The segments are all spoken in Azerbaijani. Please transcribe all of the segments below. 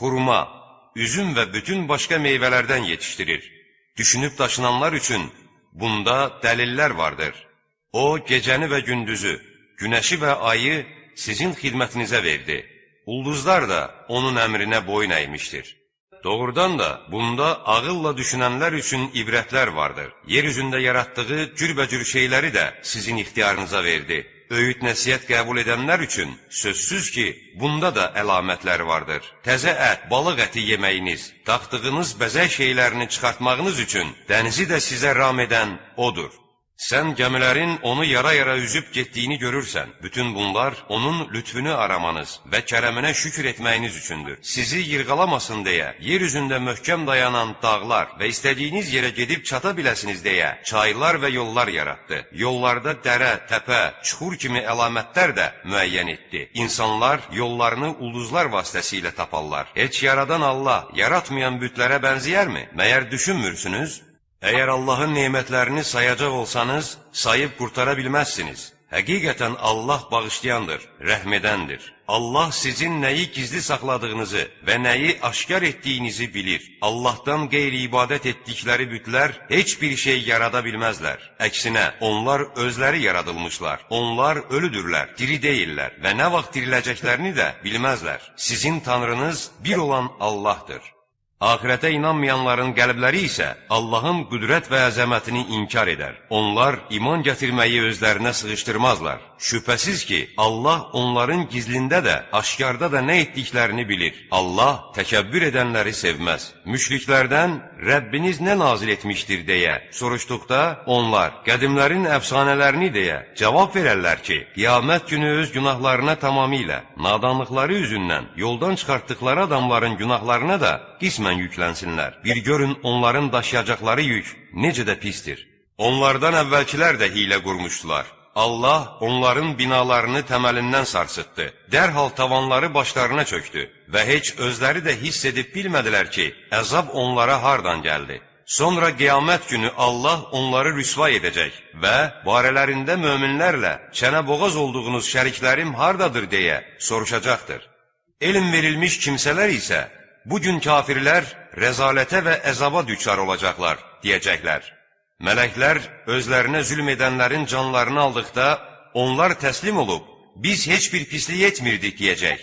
xurma, üzüm və bütün başqa meyvələrdən yetişdirir. Düşünüb daşınanlar üçün bunda dəlillər vardır. O, gecəni və gündüzü, günəşi və ayı sizin xidmətinizə verdi. Ulduzlar da onun əmrinə boyun əymişdir. Doğrudan da bunda ağılla düşünənlər üçün ibrətlər vardır. Yer üzündə yaratdığı cürbəcür şeyləri də sizin ixtiyarınıza verdi. Öyüd nəsihət qəbul edənlər üçün sözsüz ki, bunda da əlamətlər vardır. Təzə ət, balıq əti yeməyiniz, taxtığınız bəzək şeylərini çıxartmağınız üçün dənizi də sizə ram edən odur. Sən gəmilərin onu yara-yara üzüb getdiyini görürsən. Bütün bunlar onun lütfünü aramanız və kərəminə şükür etməyiniz üçündür. Sizi yırğalamasın deyə yer üzündə möhkəm dayanan dağlar və istədiyiniz yerə gedib çata biləsiniz deyə çaylar və yollar yaratdı. Yollarda dərə, təpə, çuxur kimi əlamətlər də müəyyən etdi. İnsanlar yollarını ulduzlar vasitəsilə taparlar. Heç yaradan Allah yaratmayan bütlərə bənzəyərmi? Məyər düşünmürsünüz? Əgər Allahın nemətlərini sayacaq olsanız, sayıb qurtara bilməzsiniz. Həqiqətən Allah bağışlayandır, rəhmədəndir. Allah sizin nəyi gizli saxladığınızı və nəyi aşkar etdiyinizi bilir. Allahdan qeyri ibadət etdikləri bütlər heç bir şey yarada bilməzlər. Əksinə, onlar özləri yaradılmışlar. Onlar ölüdürlər, diri deyillər və nə vaxt diriləcəklərini də bilməzlər. Sizin tanrınız bir olan Allahdır. Ahirətə inanmayanların qəlbləri isə Allahın qüdrət və əzəmətini inkar edər. Onlar iman gətirməyi özlərinə sığışdırmazlar. Şübhəsiz ki, Allah onların gizlində də, aşkarda da nə etdiklərini bilir. Allah təkəbbür edənləri sevməz. Müşriklərdən Rəbbiniz nə nazil etmişdir deyə soruşduqda, onlar qədimlərin əfsanələrini deyə cavab verərlər ki, qiyamət günü öz günahlarına tamamilə, nadanlıqları üzündən yoldan çıxartdıqları adamların günahlarına da qismən yüklənsinlər. Bir görün onların daşıyacaqları yük necə də pistir. Onlardan əvvəlkilər də hilə qurmuşdular. Allah onların binalarını təməlindən sarsıtdı. Dərhal tavanları başlarına çöktü və heç özləri də hiss edib bilmədilər ki, əzab onlara hardan gəldi. Sonra qiyamət günü Allah onları rüsva edəcək və barələrində möminlərlə çənə boğaz olduğunuz şəriklərim hardadır deyə soruşacaqdır. Elm verilmiş kimsələr isə bu gün kafirlər rəzalətə və əzaba düçar olacaqlar deyəcəklər. Mələklər özlərinə zülm edənlərin canlarını aldıqda, onlar təslim olub, biz heç bir pislik etmirdik deyəcək.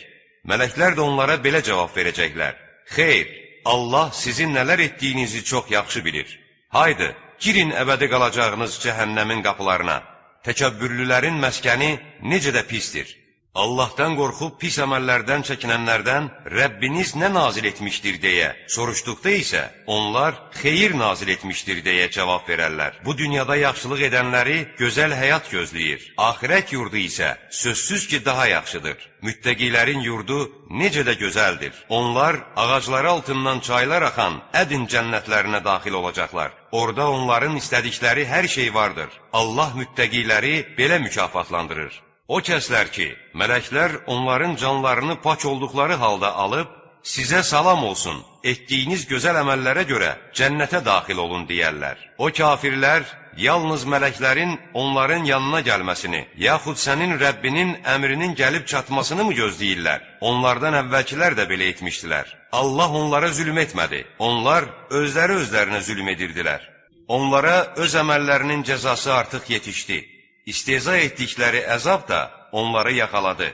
Mələklər də onlara belə cavab verəcəklər. Xeyr, Allah sizin nələr etdiyinizi çox yaxşı bilir. Haydı, girin əbədi qalacağınız cəhənnəmin qapılarına. Təkəbbürlülərin məskəni necə də pistir. Allahdan qorxub pis əməllərdən çəkinənlərdən Rəbbiniz nə nazil etmişdir deyə soruşduqda isə onlar xeyir nazil etmişdir deyə cavab verərlər. Bu dünyada yaxşılıq edənləri gözəl həyat gözləyir. Axirət yurdu isə sözsüz ki daha yaxşıdır. Müttəqilərin yurdu necə də gözəldir. Onlar ağacları altından çaylar axan ədin cənnətlərinə daxil olacaqlar. Orada onların istədikləri hər şey vardır. Allah müttəqiləri belə mükafatlandırır. O kəslər ki, mələklər onların canlarını paç olduqları halda alıb, sizə salam olsun, etdiyiniz gözəl əməllərə görə cənnətə daxil olun deyərlər. O kafirlər yalnız mələklərin onların yanına gəlməsini, yaxud sənin Rəbbinin əmrinin gəlib çatmasını mı gözləyirlər? Onlardan əvvəlkilər də belə etmişdilər. Allah onlara zülm etmədi. Onlar özləri özlərinə zülm edirdilər. Onlara öz əməllərinin cəzası artıq yetişdi. İsteza etdikləri əzab da onları yaxaladı.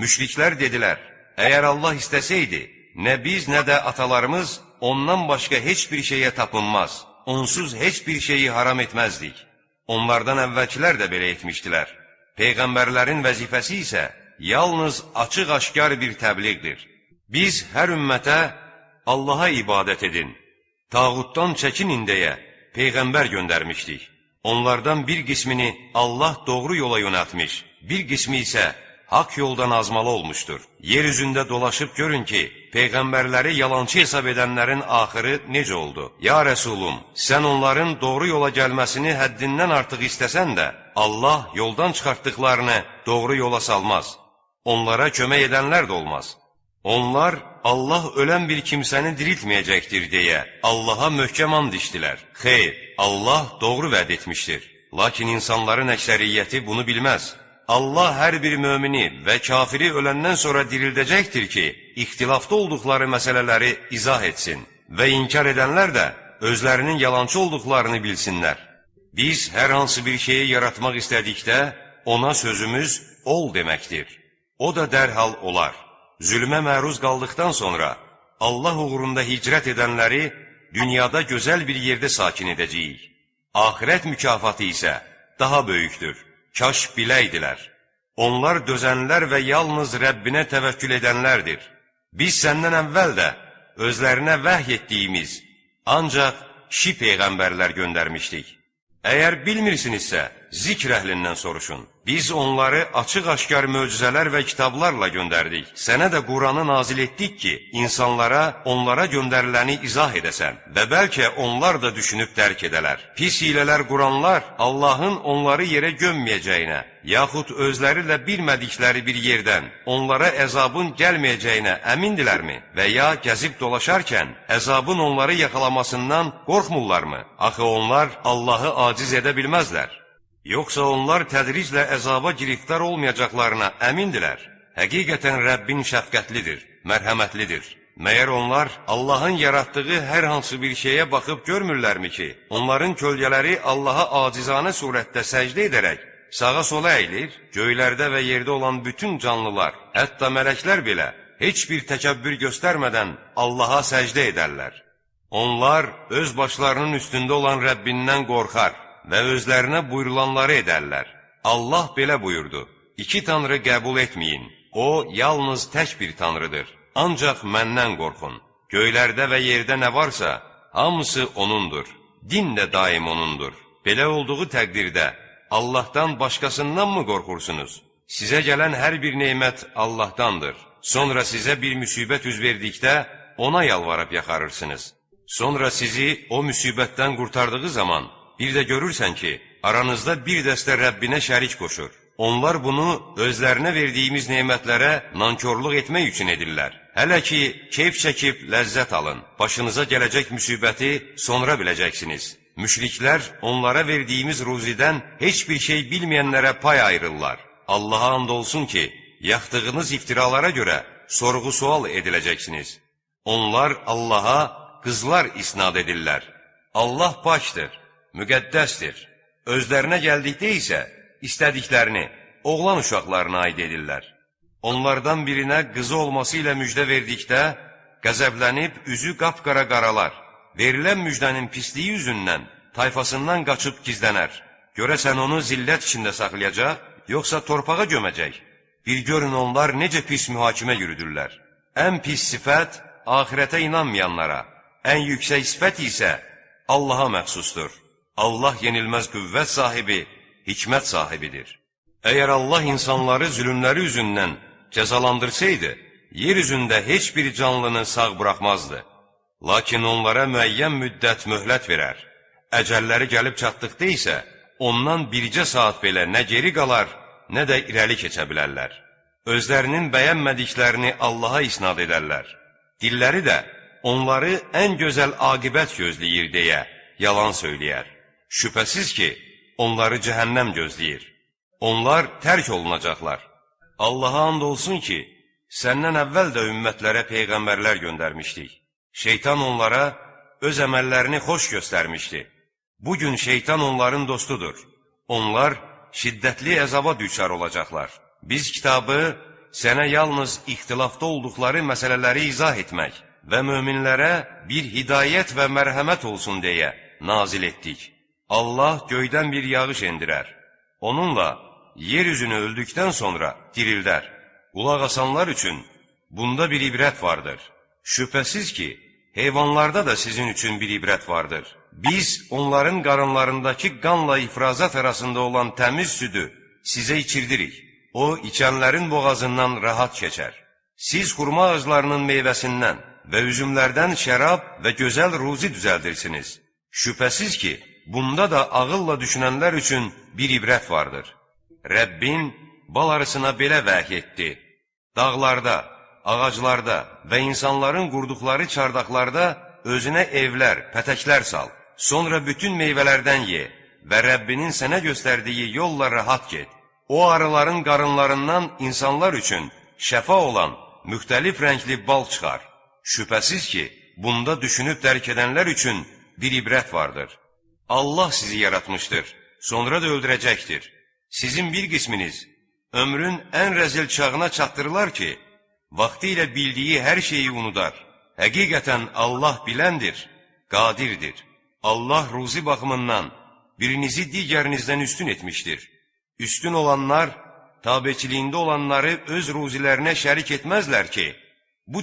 Müşriklər dedilər, əgər Allah istəsəydi, nə biz, nə də atalarımız ondan başqa heç bir şeyə tapınmaz, onsuz heç bir şeyi haram etməzdik. Onlardan əvvəlkilər də belə etmişdilər. Peyğəmbərlərin vəzifəsi isə yalnız açıq-aşkar bir təbliğdir. Biz hər ümmətə Allaha ibadət edin, tağutdan çəkinin deyə Peyğəmbər göndərmişdik. Onlardan bir qismini Allah doğru yola yönəltmiş, bir qismi isə haqq yoldan azmalı olmuşdur. Yer üzündə dolaşıb görün ki, Peyğəmbərləri yalançı hesab edənlərin axırı necə oldu? Ya Rəsulum, sən onların doğru yola gəlməsini həddindən artıq istəsən də, Allah yoldan çıxartdıqlarını doğru yola salmaz. Onlara kömək edənlər də olmaz. Onlar Allah ölən bir kimsəni diriltməyəcəkdir deyə Allaha möhkəm and içdilər. Xeyr, Allah doğru vəd etmişdir. Lakin insanların əksəriyyəti bunu bilməz. Allah hər bir mömini və kafiri öləndən sonra dirildəcəkdir ki, ixtilafda olduqları məsələləri izah etsin və inkar edənlər də özlərinin yalançı olduqlarını bilsinlər. Biz hər hansı bir şeyi yaratmaq istədikdə, ona sözümüz ol deməkdir. O da dərhal olar. Zülmə məruz qaldıqdan sonra Allah uğrunda hicrət edənləri dünyada gözəl bir yerdə sakin edəcəyik. Axirət mükafatı isə daha böyükdür. Kaş biləydilər. Onlar dözənlər və yalnız Rəbbinə təvəkkül edənlərdir. Biz səndən əvvəl də özlərinə vəhy etdiyimiz ancaq kişi peyğəmbərlər göndərmişdik. Əgər bilmirsinizsə, zikr əhlindən soruşun. Biz onları açıq-aşkar möcüzələr və kitablarla göndərdik. Sənə də Quranı nazil etdik ki, insanlara onlara göndəriləni izah edəsən və bəlkə onlar da düşünüb dərk edələr. Pis hilələr quranlar Allahın onları yerə gömməyəcəyinə, yaxud özləri ilə bilmədikləri bir yerdən onlara əzabın gəlməyəcəyinə əmindilərmi? Və ya gəzib dolaşarkən əzabın onları yaxalamasından qorxmurlarmı? Axı onlar Allahı aciz edə bilməzlər. Yoxsa onlar tədriclə əzaba giriftar olmayacaqlarına əmindilər. Həqiqətən Rəbbin şəfqətlidir, mərhəmətlidir. Məyər onlar Allahın yaratdığı hər hansı bir şeyə baxıb görmürlərmi ki, onların kölgələri Allaha acizanə surətdə səcdə edərək sağa sola əyilir, göylərdə və yerdə olan bütün canlılar, hətta mələklər belə heç bir təkəbbür göstərmədən Allaha səcdə edərlər. Onlar öz başlarının üstündə olan Rəbbindən qorxar və özlərinə buyurulanları edərlər. Allah belə buyurdu, İki tanrı qəbul etməyin, o yalnız tək bir tanrıdır. Ancaq məndən qorxun. Göylərdə və yerdə nə varsa, hamısı O'nundur. Din də daim O'nundur. Belə olduğu təqdirdə Allahdan başqasından mı qorxursunuz? Sizə gələn hər bir nemət Allahdandır. Sonra sizə bir müsibət üz verdikdə ona yalvarıb yaxarırsınız. Sonra sizi o müsibətdən qurtardığı zaman Bir də görürsən ki, aranızda bir dəstə Rəbbinə şərik qoşur. Onlar bunu özlərinə verdiyimiz nemətlərə nankorluq etmək üçün edirlər. Hələ ki, keyf çəkib ləzzət alın. Başınıza gələcək müsibəti sonra biləcəksiniz. Müşriklər onlara verdiyimiz ruzidən heç bir şey bilməyənlərə pay ayırırlar. Allaha and olsun ki, yaxdığınız iftiralara görə sorğu-sual ediləcəksiniz. Onlar Allaha qızlar isnad edirlər. Allah başdır müqəddəsdir. Özlərinə gəldikdə isə istədiklərini oğlan uşaqlarına aid edirlər. Onlardan birinə qızı olması ilə müjdə verdikdə, qəzəblənib üzü qapqara qaralar. Verilən müjdənin pisliyi üzündən tayfasından qaçıb gizlənər. Görəsən onu zillət içində saxlayacaq, yoxsa torpağa göməcək? Bir görün onlar necə pis mühakimə yürüdürlər. Ən pis sifət axirətə inanmayanlara, ən yüksək sifət isə Allaha məxsusdur. Allah yenilməz qüvvət sahibi, hikmət sahibidir. Əgər Allah insanları zülümləri üzündən cəzalandırsaydı, yer üzündə heç bir canlını sağ buraxmazdı. Lakin onlara müəyyən müddət möhlət verər. Əcəlləri gəlib çatdıqda isə, ondan bircə saat belə nə geri qalar, nə də irəli keçə bilərlər. Özlərinin bəyənmədiklərini Allaha isnad edərlər. Dilləri də onları ən gözəl aqibət gözləyir deyə yalan söyləyər. Şübhəsiz ki, onları cəhənnəm gözləyir. Onlar tərk olunacaqlar. Allaha and olsun ki, səndən əvvəl də ümmətlərə peyğəmbərlər göndərmişdik. Şeytan onlara öz əməllərini xoş göstərmişdi. Bugün şeytan onların dostudur. Onlar şiddətli əzaba düçar olacaqlar. Biz kitabı sənə yalnız ixtilafda olduqları məsələləri izah etmək və möminlərə bir hidayət və mərhəmət olsun deyə nazil etdik. Allah göydən bir yağış endirər. Onunla yer üzünü öldükdən sonra dirildər. Qulaq asanlar üçün bunda bir ibrət vardır. Şübhəsiz ki, heyvanlarda da sizin üçün bir ibrət vardır. Biz onların qarınlarındakı qanla ifrazat arasında olan təmiz südü sizə içirdirik. O, içənlərin boğazından rahat keçər. Siz xurma ağaclarının meyvəsindən və üzümlərdən şərab və gözəl ruzi düzəldirsiniz. Şübhəsiz ki, bunda da ağılla düşünənlər üçün bir ibrət vardır. Rəbbin bal arısına belə vəhy etdi. Dağlarda, ağaclarda və insanların qurduqları çardaqlarda özünə evlər, pətəklər sal. Sonra bütün meyvələrdən ye və Rəbbinin sənə göstərdiyi yolla rahat get. O arıların qarınlarından insanlar üçün şəfa olan müxtəlif rəngli bal çıxar. Şübhəsiz ki, bunda düşünüb dərk edənlər üçün bir ibrət vardır. Allah sizi yaratmışdır, sonra da öldürəcəkdir. Sizin bir qisminiz ömrün ən rəzil çağına çatdırılar ki, vaxtı ilə bildiyi hər şeyi unudar. Həqiqətən Allah biləndir, qadirdir. Allah ruzi baxımından birinizi digərinizdən üstün etmişdir. Üstün olanlar tabeçiliyində olanları öz ruzilərinə şərik etməzlər ki, bu